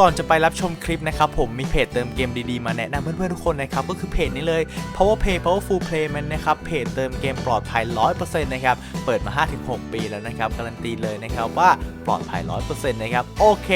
ก่อนจะไปรับชมคลิปนะครับผมมีเพจเติมเกมดีๆมาแนะนำเพื่อนๆทุกคนนะครับก็คือเพจนี้เลย Power Play Powerful Playment นะครับเพจเติมเกมปลอดภัย 100%นะครับเปิดมา 5-6 ปีแล้วนะครับการันตีเลยนะครับว่าปลอดภัย 100%นะครับโอเค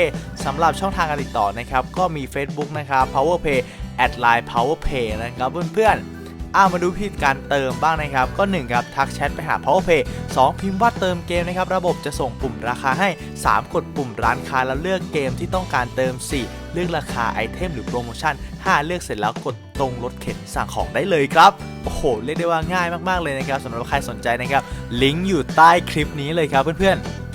สำหรับช่องทางการติดต่อนะครับก็มี Facebook นะครับ Power Play at line Power Play นะครับเพื่อนๆ อ่ามาดูพิธีการเติมบ้างนะครับ ก็1ครับทักแชทไปหา PowerPay 2พิมพ์ว่าเติมเกมนะครับ ระบบจะส่งปุ่มราคาให้ 3 กดปุ่มร้านค้าแล้วเลือกเกมที่ต้องการเติม 4 เลือกราคาไอเทมหรือโปรโมชั่น 5 เลือกเสร็จแล้วกดตรงรถเข็นสั่งของได้เลยครับโอ้โหเรียกได้ว่าง่ายมากๆเลยนะครับสำหรับใครสนใจนะครับลิงก์อยู่ใต้คลิปนี้เลยครับเพื่อนๆ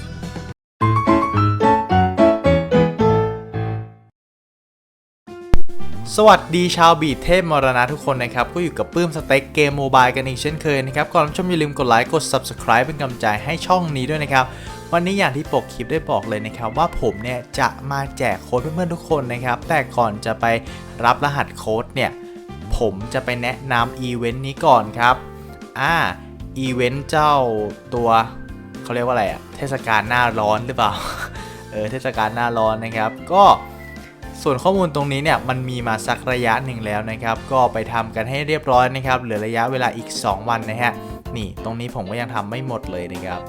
สวัสดีชาวบีทเทพมรณะทุกคนนะครับ ก็อยู่กับปื้มสเต็กเกมโมบายกันอีกเช่นเคยนะครับ ก่อนรับชมอย่าลืมกดไลค์กด Subscribe เป็นกำลังใจให้ช่องนี้ด้วยนะครับ วันนี้อย่างที่ปกคลิปได้บอกเลยนะครับ ว่าผมเนี่ยจะมาแจกโค้ดเพื่อนๆทุกคนนะครับ แต่ก่อนจะไปรับรหัสโค้ดเนี่ย ผมจะไปแนะนำอีเวนต์นี้ก่อนครับ อ่าอีเวนต์เจ้าตัวเขาเรียกว่าอะไรอะเทศกาลหน้าร้อนหรือเปล่า เออเทศกาลหน้าร้อนนะครับ ก็ ส่วนข้อมูลตรงนี้เนี่ยมันมีมาสักระยะหนึ่งแล้วนะครับ ก็ไปทำกันให้เรียบร้อยนะครับ เหลือระยะเวลาอีก 2 วันนะฮะ นี่ตรงนี้ผมก็ยังทำไม่หมดเลยนะครับ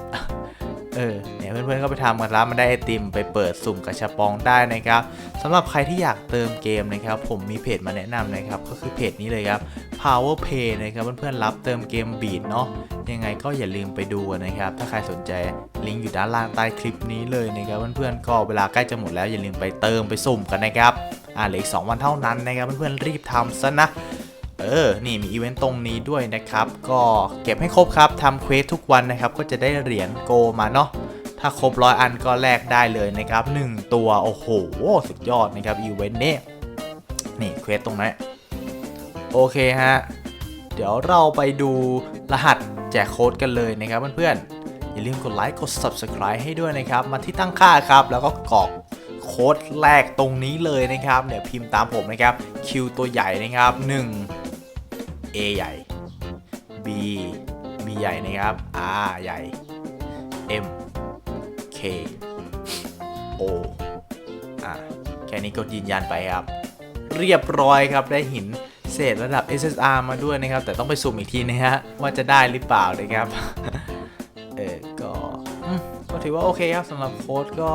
เออเนี่ยเพื่อนๆก็ไปทำกันแล้วมันได้ไอติมไปเปิดสุ่มกระชับปองได้นะครับสำหรับใครที่อยากเติมเกมนะครับ ผมมีเพจมาแนะนำนะครับ ก็คือเพจนี้เลยครับ Power Play นะครับเพื่อนๆรับเติมเกมบีดเนาะยังไงก็อย่าลืมไปดูนะครับ ถ้าใครสนใจลิงก์อยู่ด้านล่างใต้คลิปนี้เลยนะครับเพื่อนๆก็เวลาใกล้จะหมดแล้วอย่าลืมไปเติมไปสุ่มกันนะครับอ่าเหลืออีก2วันเท่านั้นนะครับเพื่อนๆรีบทำซะนะ เออ นี่มีอีเวนต์ตรงนี้ด้วยนะครับ ก็เก็บให้ครบครับทำเควสทุกวันนะครับ ก็จะได้เหรียญโกมาเนาะ ถ้าครบร้อยอันก็แลกได้เลยนะครับ 1 ตัว โอ้โห สุดยอดนะครับอีเวนต์นี้ นี่เควสตรงนั้นโอเคฮะ เดี๋ยวเราไปดูรหัสแจกโค้ดกันเลยนะครับเพื่อนๆ อย่าลืมกดไลค์กด Subscribe ให้ด้วยนะครับ มาที่ตั้งค่าครับ แล้วก็กรอกโค้ดแรกตรงนี้เลยนะครับ เดี๋ยวพิมพ์ตามผมนะครับ Q ตัวใหญ่นะครับ 1 A ใหญ่ B B ใหญ่นะครับ R ใหญ่ M K O อะแค่นี้ก็ยืนยันไปครับ เรียบร้อยครับได้หินเศษระดับ SSR มาด้วยนะครับ แต่ต้องไปสุ่มอีกทีนะฮะ ว่าจะได้หรือเปล่านะครับ เออก็ก็ถือว่าโอเคครับสำหรับโค้ดก็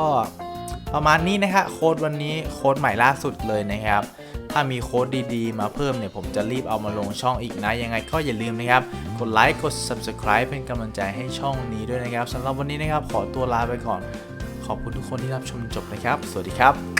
ประมาณนี้นะฮะโค้ดวันนี้โค้ดใหม่ล่าสุดเลยนะครับ ถ้ามีโค้ดดีๆ มาเพิ่มเนี่ยผมจะรีบเอามาลงช่องอีกนะ ยังไงก็อย่าลืมนะครับ กดไลค์กด Subscribe เป็นกำลังใจให้ช่องนี้ด้วยนะครับสำหรับวันนี้นะครับขอตัวลาไปก่อน ขอบคุณทุกคนที่รับชมจนจบนะครับ สวัสดีครับ